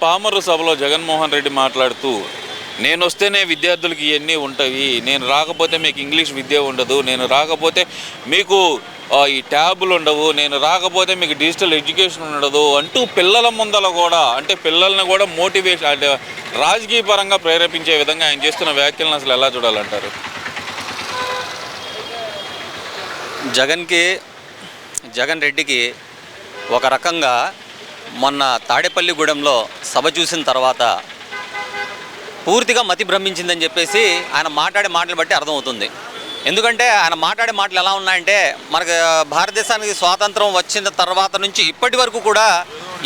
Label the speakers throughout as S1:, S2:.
S1: పామరు సభలో జగన్మోహన్ రెడ్డి మాట్లాడుతూ నేను వస్తేనే విద్యార్థులకి ఇవన్నీ ఉంటాయి నేను రాకపోతే మీకు ఇంగ్లీష్ విద్య ఉండదు. నేను రాకపోతే మీకు ఈ ట్యాబులు ఉండవు. నేను రాకపోతే మీకు డిజిటల్ ఎడ్యుకేషన్ ఉండదు అంటూ పిల్లల ముందల కూడా అంటే పిల్లల్ని కూడా మోటివేషన్ అంటే రాజకీయ పరంగా ప్రేరేపించే విధంగా ఆయన చేస్తున్న వ్యాఖ్యలను అసలు ఎలా చూడాలంటారు?
S2: జగన్కి జగన్ రెడ్డికి ఒక రకంగా మొన్న తాడేపల్లిగూడెంలో సభ చూసిన తర్వాత పూర్తిగా మతి భ్రమించిందని చెప్పేసి ఆయన మాట్లాడే మాటలు బట్టి అర్థమవుతుంది. ఎందుకంటే ఆయన మాట్లాడే మాటలు ఎలా ఉన్నాయంటే మనకు భారతదేశానికి స్వాతంత్రం వచ్చిన తర్వాత నుంచి ఇప్పటి వరకు కూడా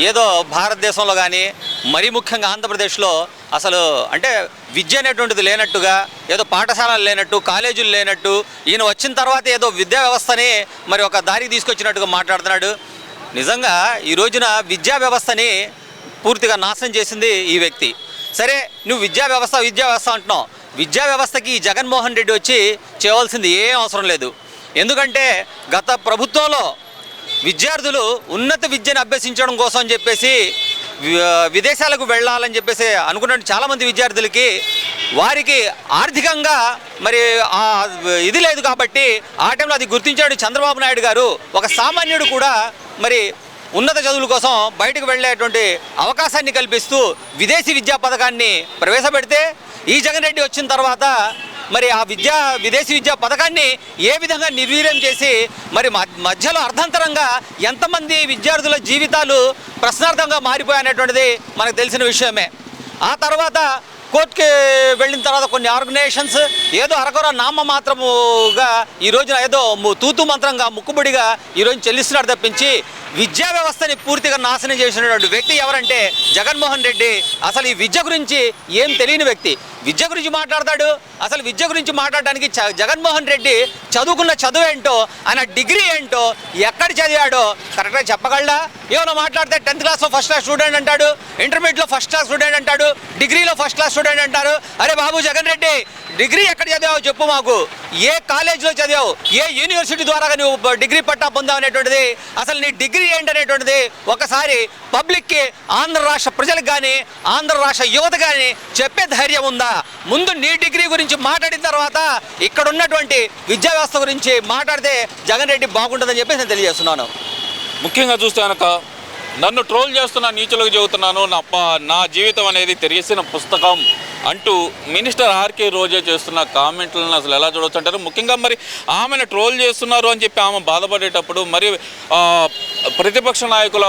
S2: ఏదో భారతదేశంలో కానీ మరీ ముఖ్యంగా ఆంధ్రప్రదేశ్లో అసలు అంటే విద్య అనేటువంటిది లేనట్టుగా ఏదో పాఠశాలలు లేనట్టు కాలేజీలు లేనట్టు ఈయన వచ్చిన తర్వాత ఏదో విద్యా వ్యవస్థని మరి ఒక దారికి తీసుకొచ్చినట్టుగా మాట్లాడుతున్నాడు. నిజంగా ఈ రోజున విద్యా వ్యవస్థని పూర్తిగా నాశనం చేసింది ఈ వ్యక్తి. సరే నువ్వు విద్యా వ్యవస్థ విద్యా వ్యవస్థ అంటున్నావు. విద్యా వ్యవస్థకి ఈ జగన్మోహన్ రెడ్డి వచ్చి చేయవలసింది ఏం అవసరం లేదు. ఎందుకంటే గత ప్రభుత్వంలో విద్యార్థులు ఉన్నత విద్యను అభ్యసించడం కోసం అని చెప్పేసి విదేశాలకు వెళ్ళాలని చెప్పేసి అనుకున్న చాలామంది విద్యార్థులకి వారికి ఆర్థికంగా మరి ఇది లేదు కాబట్టి ఆ టైంలో అది గుర్తించాడు చంద్రబాబు నాయుడు గారు. ఒక సామాన్యుడు కూడా మరి ఉన్నత చదువుల కోసం బయటకు వెళ్ళేటువంటి అవకాశాన్ని కల్పిస్తూ విదేశీ విద్యా పథకాన్ని ప్రవేశపెడితే ఈ జగన్ రెడ్డి వచ్చిన తర్వాత మరి ఆ విద్యా విదేశీ విద్యా పథకాన్ని ఏ విధంగా నిర్వీర్యం చేసి మరి మధ్యలో అర్ధంతరంగా ఎంతమంది విద్యార్థుల జీవితాలు ప్రశ్నార్థంగా మారిపోయాయనేటువంటిది మనకు తెలిసిన విషయమే. ఆ తర్వాత కోర్టుకి వెళ్ళిన తర్వాత కొన్ని ఆర్గనైజేషన్స్ ఏదో అరకొర నామ మాత్రముగా ఈ రోజున ఏదో ము- తూతు మంత్రంగా ముక్కుబడిగా ఈ రోజు చెల్లిస్తున్నాడు తప్పించి విద్యా వ్యవస్థని పూర్తిగా నాశనం చేసినటువంటి వ్యక్తి ఎవరంటే జగన్మోహన్ రెడ్డి. అసలు ఈ విద్య గురించి ఏం తెలియని వ్యక్తి. విద్య గురించి మాట్లాడతాడు. అసలు విద్య గురించి మాట్లాడడానికి చ- జగన్మోహన్ రెడ్డి చదువుకున్న చదువు ఏంటో ఆయన డిగ్రీ ఏంటో ఎక్కడ చదివాడో కరెక్ట్గా చెప్పగలడా? ఏమైనా మాట్లాడితే టెన్త్ క్లాస్లో ఫస్ట్ క్లాస్ స్టూడెంట్ అంటాడు. ఇంటర్మీడియట్లో ఫస్ట్ క్లాస్ స్టూడెంట్ అంటాడు. డిగ్రీలో ఫస్ట్ క్లాస్ స్టూడెంట్ అంటారు. అరే బాబు జగన్ రెడ్డి డిగ్రీ ఎక్కడ చదివావు చెప్పు మాకు. ఏ కాలేజీలో చదివావు? ఏ యూనివర్సిటీ ద్వారా నువ్వు డిగ్రీ పట్టా పొందావు అనేటువంటిది. అసలు నీ డిగ్రీ ఏంటనేటువంటిది ఒకసారి పబ్లిక్కి ఆంధ్ర రాష్ట్ర ప్రజలకు కానీ ఆంధ్ర రాష్ట్ర యువత కానీ చెప్పే ధైర్యం ఉందా? ముందు నీ డిగ్రీ గురించి మాట్లాడిన తర్వాత ఇక్కడ ఉన్నటువంటి విద్యా వ్యవస్థ గురించి మాట్లాడితే జగన్ రెడ్డి బాగుంటుందని చెప్పేసి నేను తెలియజేస్తున్నాను.
S1: ముఖ్యంగా చూస్తే కనుక నన్ను ట్రోల్ చేస్తున్న నీచులకు చెబుతున్నాను నా నా జీవితం అనేది తెరిసిన పుస్తకం అంటూ మినిస్టర్ ఆర్కే రోజా చేస్తున్న కామెంట్లను అసలు ఎలా చూడొచ్చు అంటారు? ముఖ్యంగా మరి ఆమెను ట్రోల్ చేస్తున్నారు అని చెప్పి ఆమె బాధపడేటప్పుడు మరి ప్రతిపక్ష నాయకుల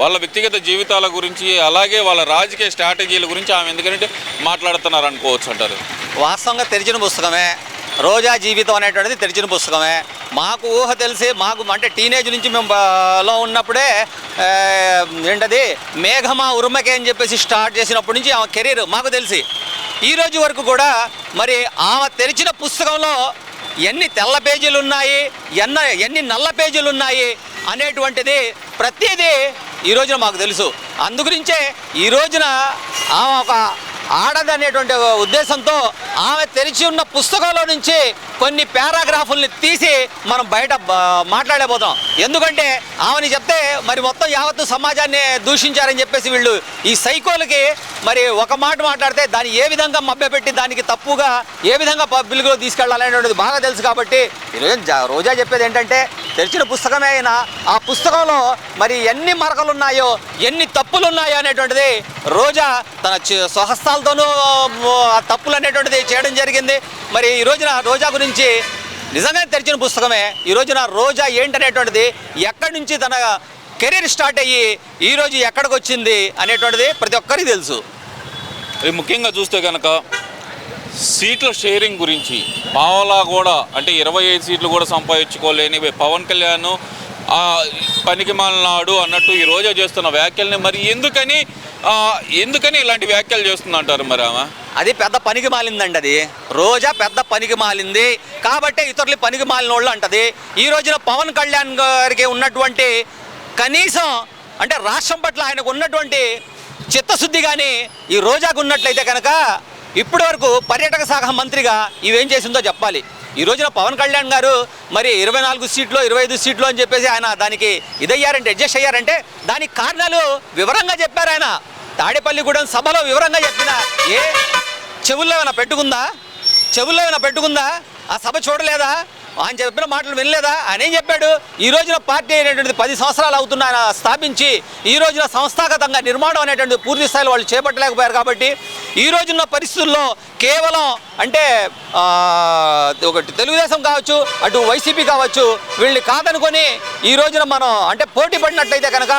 S1: వాళ్ళ వ్యక్తిగత జీవితాల గురించి అలాగే వాళ్ళ రాజకీయ స్ట్రాటజీల గురించి ఆమె ఎందుకంటే మాట్లాడుతున్నారు అనుకోవచ్చు అంటారు.
S2: వాస్తవంగా తెరిచిన పుస్తకమే. రోజా జీవితం అనేటువంటిది తెరిచిన పుస్తకమే. మాకు ఊహ తెలిసి మాకు అంటే టీనేజ్ నుంచి మేము లో ఉన్నప్పుడే ఏంటది? మేఘమా ఉరుమకే అని చెప్పేసి స్టార్ట్ చేసినప్పటి నుంచి ఆమె కెరీర్ మాకు తెలిసి. ఈ రోజు వరకు కూడా మరి ఆమె తెరిచిన పుస్తకంలో ఎన్ని తెల్ల పేజీలు ఉన్నాయి ఎన్న ఎన్ని నల్ల పేజీలు ఉన్నాయి అనేటువంటిది ప్రతిదీ ఈ రోజున మాకు తెలుసు. అందుగురించే ఈ రోజున ఆమె ఒక ఆడదనేటువంటి ఉద్దేశంతో ఆమె తెరిచి ఉన్న పుస్తకంలో నుంచి కొన్ని పారాగ్రాఫుల్ని తీసి మనం బయట మాట్లాడబోతాం ఎందుకంటే ఆమెని చెప్తే మరి మొత్తం యావత్తు సమాజాన్ని దూషించారని చెప్పేసి వీళ్ళు ఈ సైకోలకి మరి ఒక మాట మాట్లాడితే దాన్ని ఏ విధంగా మభ్యపెట్టి దానికి తప్పుగా ఏ విధంగా పబ్లిక్లో తీసుకెళ్ళాలనేటువంటిది బాగా తెలుసు కాబట్టి ఈరోజు రోజా చెప్పేది ఏంటంటే తెరిచిన పుస్తకమే అయినా ఆ పుస్తకంలో మరి ఎన్ని మరకలు ఉన్నాయో ఎన్ని తప్పులు ఉన్నాయో అనేటువంటిది రోజా తన స్వహస్తాలతోనూ తప్పులు అనేటువంటిది చేయడం జరిగింది. మరి ఈ రోజున రోజా గురించి నిజంగా తెరిచిన పుస్తకమే. ఈ రోజున రోజా ఏంటనేటువంటిది ఎక్కడి నుంచి తన కెరీర్ స్టార్ట్ అయ్యి ఈ రోజు ఎక్కడికి వచ్చింది అనేటువంటిది ప్రతి ఒక్కరికి తెలుసు.
S1: ముఖ్యంగా చూస్తే కనుక సీట్ల షేరింగ్ గురించి పావలా కూడా అంటే ఇరవై ఐదు సీట్లు కూడా సంపాదించుకోలేని పవన్ కళ్యాణ్ పనికి మాలినాడు అన్నట్టు ఈ రోజా చేస్తున్న వ్యాఖ్యల్ని మరి ఎందుకని ఎందుకని ఇలాంటి వ్యాఖ్యలు చేస్తుందంటారు మరి ఆమె?
S2: అది పెద్ద పనికి మాలిందండి అది. రోజా పెద్ద పనికి మాలింది. కాబట్టి ఇతరులు పనికి మాలిన వాళ్ళు అంటది. ఈ రోజున పవన్ కళ్యాణ్ గారికి ఉన్నటువంటి కనీసం అంటే రాష్ట్రం పట్ల ఆయనకు ఉన్నటువంటి చిత్తశుద్ధి కానీ ఈ రోజాకు ఉన్నట్లయితే కనుక ఇప్పటి వరకు పర్యాటక శాఖ మంత్రిగా ఇవేం చేసిందో చెప్పాలి. ఈ రోజున పవన్ కళ్యాణ్ గారు మరి ఇరవై నాలుగు సీట్లు ఇరవై ఐదు సీట్లు అని చెప్పేసి ఆయన దానికి ఇదయ్యారంటే అడ్జస్ట్ అయ్యారంటే దానికి కారణాలు వివరంగా చెప్పారు ఆయన. తాడేపల్లిగూడెం సభలో వివరంగా చెప్పిన ఏ? చెవుల్లో ఏమైనా పెట్టుకుందా? చెవుల్లో ఏమైనా పెట్టుకుందా? ఆ సభ చూడలేదా? ఆయన చెప్పిన మాటలు వినలేదా? ఆయన ఏం చెప్పాడు? ఈ రోజున పార్టీ అనేటువంటిది పది సంవత్సరాలు అవుతున్న ఆయన స్థాపించి ఈ రోజున సంస్థాగతంగా నిర్మాణం అనేటువంటిది పూర్తి స్థాయిలో వాళ్ళు చేపట్టలేకపోయారు కాబట్టి ఈ రోజున్న పరిస్థితుల్లో కేవలం అంటే ఒకటి తెలుగుదేశం కావచ్చు అటు వైసీపీ కావచ్చు వీళ్ళని కాదనుకొని ఈ రోజున మనం అంటే పోటీ పడినట్లయితే కనుక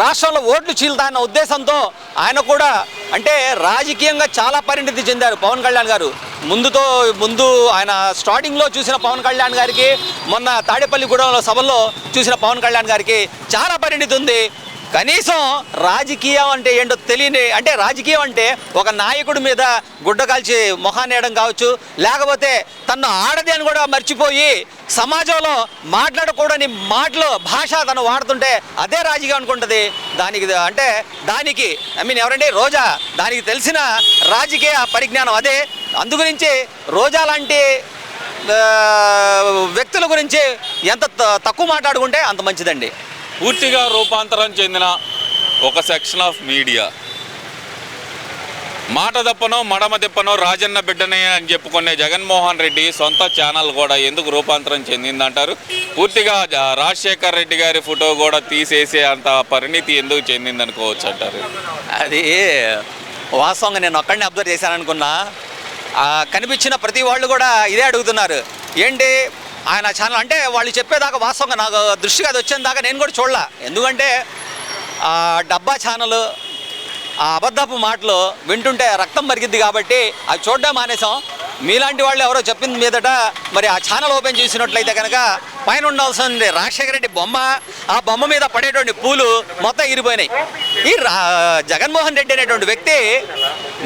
S2: రాష్ట్రంలో ఓట్లు చీల్తాన్న ఉద్దేశంతో ఆయన కూడా అంటే రాజకీయంగా చాలా పరిణితి చెందారు పవన్ కళ్యాణ్ గారు. ముందుతో ముందు ఆయన స్టార్టింగ్లో చూసిన పవన్ కళ్యాణ్ గారికి మొన్న తాడేపల్లిగూడెంలో సభల్లో చూసిన పవన్ కళ్యాణ్ గారికి చాలా పరిణితి ఉంది. కనీసం రాజకీయం అంటే ఏంటో తెలియని అంటే రాజకీయం అంటే ఒక నాయకుడి మీద గుడ్డ కాల్చి మొహానేయడం కావచ్చు లేకపోతే తను ఆడది అని కూడా మర్చిపోయి సమాజంలో మాట్లాడకూడని మాటలు భాష తను వాడుతుంటే అదే రాజకీయం అనుకుంటుంది. దానికి అంటే దానికి ఐ మీన్ ఎవరంటే రోజా. దానికి తెలిసిన రాజకీయ పరిజ్ఞానం అదే. అందుగురించి రోజా లాంటి వ్యక్తుల గురించి ఎంత త- తక్కువ మాట్లాడుకుంటే అంత మంచిదండి.
S1: పూర్తిగా రూపాంతరం చెందిన ఒక సెక్షన్ ఆఫ్ మీడియా. మాట దప్పనో మడమ తిప్పనో రాజన్న బిడ్డనే అని చెప్పుకునే జగన్మోహన్ రెడ్డి సొంత ఛానల్ కూడా ఎందుకు రూపాంతరం చెందిందంటారు? పూర్తిగా రాజశేఖర్ రెడ్డి గారి ఫోటో కూడా తీసేసే అంత పరిణితి ఎందుకు చెందిందనుకోవచ్చు అంటారు?
S2: అది వాస్తవంగా నేను ఒక్కడిని అబ్జర్వ్ చేశాను అనుకున్నా కనిపించిన ప్రతి వాళ్ళు కూడా ఇదే అడుగుతున్నారు. ఏంటి? ఆయన ఛానల్ అంటే వాళ్ళు చెప్పేదాకా వాస్తవంగా నాకు దృష్టికి అది వచ్చేదాకా నేను కూడా చూడలా. ఎందుకంటే ఆ డబ్బా ఛానల్ ఆ అబద్ధపు మాటలు వింటుంటే రక్తం మరిగిద్ది కాబట్టి అది చూడడం మానేసాం మీలాంటి వాళ్ళు ఎవరో చెప్పింది మీదట మరి ఆ ఛానల్ ఓపెన్ చేసినట్లయితే కనుక పైన ఉండాల్సింది రాజశేఖర రెడ్డి బొమ్మ ఆ బొమ్మ మీద పడేటువంటి పూలు మొత్తం ఇరిపోయినాయి ఈ రా జగన్మోహన్ రెడ్డి అనేటువంటి వ్యక్తి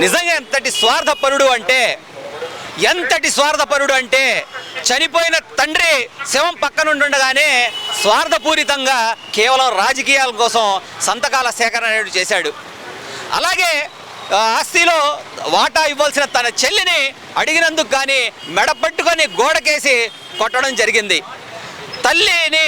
S2: నిజంగా ఎంతటి స్వార్థపరుడు అంటే ఎంతటి స్వార్థపరుడు అంటే చనిపోయిన తండ్రి శవం పక్కనుండగానే స్వార్థపూరితంగా కేవలం రాజకీయాల కోసం సంతకాల సేకరణ చేశాడు. అలాగే ఆస్తిలో వాటా ఇవ్వాల్సిన తన చెల్లిని అడిగినందుకు కానీ మెడ పట్టుకొని గోడకేసి కొట్టడం జరిగింది. తల్లిని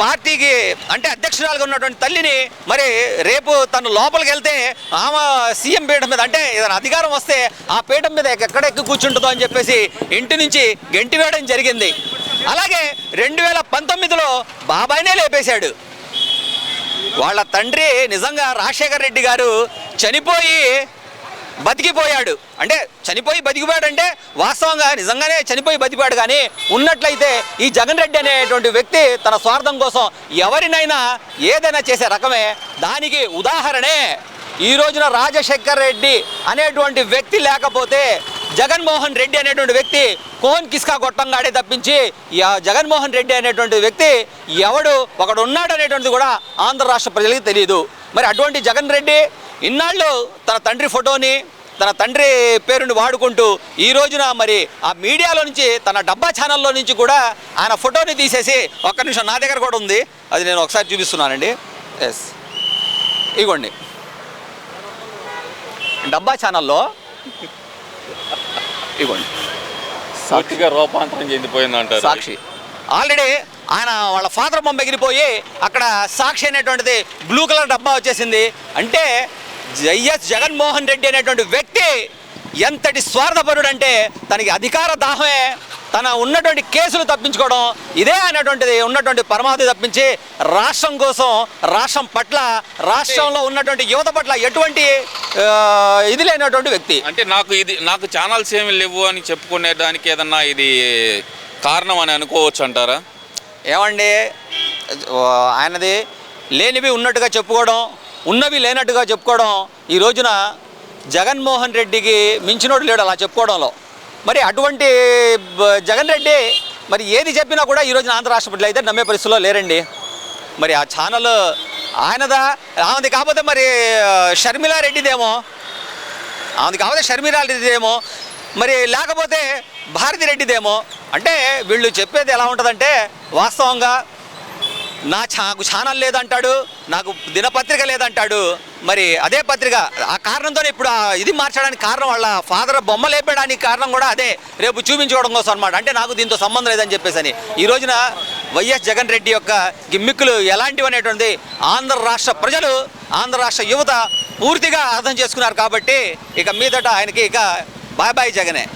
S2: పార్టీకి అంటే అధ్యక్షురాలుగా ఉన్నటువంటి తల్లిని మరి రేపు తను లోపలికి వెళ్తే ఆమె సీఎం పీఠం మీద అంటే ఏదైనా అధికారం వస్తే ఆ పీఠం మీద ఎక్కడ ఎక్కడెక్కి కూర్చుంటుందో అని చెప్పేసి ఇంటి నుంచి గెంటి వేయడం జరిగింది. అలాగే రెండు వేల పంతొమ్మిదిలో బాబాయినే లేపేశాడు. వాళ్ళ తండ్రి నిజంగా రాజశేఖర్ రెడ్డి గారు చనిపోయి బతికిపోయాడు. అంటే చనిపోయి బతికిపోయాడు అంటే వాస్తవంగా నిజంగానే చనిపోయి బతికిపోయాడు కానీ ఉన్నట్లయితే ఈ జగన్ రెడ్డి అనేటువంటి వ్యక్తి తన స్వార్థం కోసం ఎవరినైనా ఏదైనా చేసే రకమే దానికి ఉదాహరణే. ఈ రోజున రాజశేఖర్ రెడ్డి అనేటువంటి వ్యక్తి లేకపోతే జగన్మోహన్ రెడ్డి అనేటువంటి వ్యక్తి కోన్ కిస్కా గొట్టంగాడే తప్పించి జగన్మోహన్ రెడ్డి అనేటువంటి వ్యక్తి ఎవడు ఒకడు ఉన్నాడు అనేటువంటిది కూడా ఆంధ్ర రాష్ట్ర ప్రజలకి తెలియదు. మరి అటువంటి జగన్ రెడ్డి ఇన్నాళ్ళు తన తండ్రి ఫోటోని తన తండ్రి పేరుని వాడుకుంటూ ఈ రోజున మరి ఆ మీడియాలో నుంచి తన డబ్బా ఛానల్లో నుంచి కూడా ఆయన ఫోటోని తీసేసి ఒక్క నిమిషం నా దగ్గర కూడా ఉంది. అది నేను ఒకసారి చూపిస్తున్నానండి. ఎస్ ఇగోండి. డబ్బా ఛానల్లో ఇగోండి.
S1: పూర్తిగా రూపాంతరం చెందిపోయిందంటారు
S2: సాక్షి. ఆల్రెడీ ఆయన వాళ్ళ ఫాదర్ బొమ్మ ఎగిరిపోయి అక్కడ సాక్షి అనేటువంటిది బ్లూ కలర్ డబ్బా వచ్చేసింది. అంటే వైఎస్ జగన్మోహన్ రెడ్డి అనేటువంటి వ్యక్తి ఎంతటి స్వార్థపరుడు అంటే తనకి అధికార దాహమే. తన ఉన్నటువంటి కేసులు తప్పించుకోవడం ఇదే అనేటువంటిది ఉన్నటువంటి పరమావధి తప్పించి రాష్ట్రం కోసం రాష్ట్రం పట్ల రాష్ట్రంలో ఉన్నటువంటి యువత పట్ల ఎటువంటి ఇది లేనటువంటి వ్యక్తి.
S1: అంటే నాకు ఇది నాకు ఛానల్స్ ఏమి లేవు అని చెప్పుకునే దానికి ఏదన్నా ఇది కారణం అని అనుకోవచ్చు అంటారా?
S2: ఏమండి ఆయనది లేనివి ఉన్నట్టుగా చెప్పుకోవడం ఉన్నవి లేనట్టుగా చెప్పుకోవడం ఈ రోజున జగన్మోహన్ రెడ్డికి మించినోడు లేడు అలా చెప్పుకోవడంలో. మరి అటువంటి జగన్ రెడ్డి మరి ఏది చెప్పినా కూడా ఈ రోజున ఆంధ్ర రాష్ట్రపతిలో అయితే నమ్మే పరిస్థితిలో లేరండి. మరి ఆ ఛానల్ ఆయనదా? ఆమెది కాకపోతే మరి ఆ, షర్మిలా రెడ్డిదేమో ఆమెది కాకపోతే షర్మిలా రెడ్డిదేమో మరి లేకపోతే భారతి రెడ్డిదేమో అంటే వీళ్ళు చెప్పేది ఎలా ఉంటుందంటే వాస్తవంగా నా ఛా- నాకు ఛానల్ లేదంటాడు నాకు దినపత్రిక లేదంటాడు మరి అదే పత్రిక ఆ కారణంతోనే ఇప్పుడు ఇది మార్చడానికి కారణం వాళ్ళ ఫాదర్ బొమ్మ లేపడానికి కారణం కూడా అదే. రేపు చూపించుకోవడం కోసం అనమాట అంటే నాకు దీంతో సంబంధం లేదని చెప్పేసి అని ఈ రోజున వైఎస్ జగన్ రెడ్డి యొక్క గిమ్మిక్కులు ఎలాంటివి అనేటువంటిది ఆంధ్ర రాష్ట్ర ప్రజలు ఆంధ్ర రాష్ట్ర యువత పూర్తిగా అర్థం చేసుకున్నారు కాబట్టి ఇక మీదట ఆయనకి ఇక బాయ్ బాయ్ జగనే.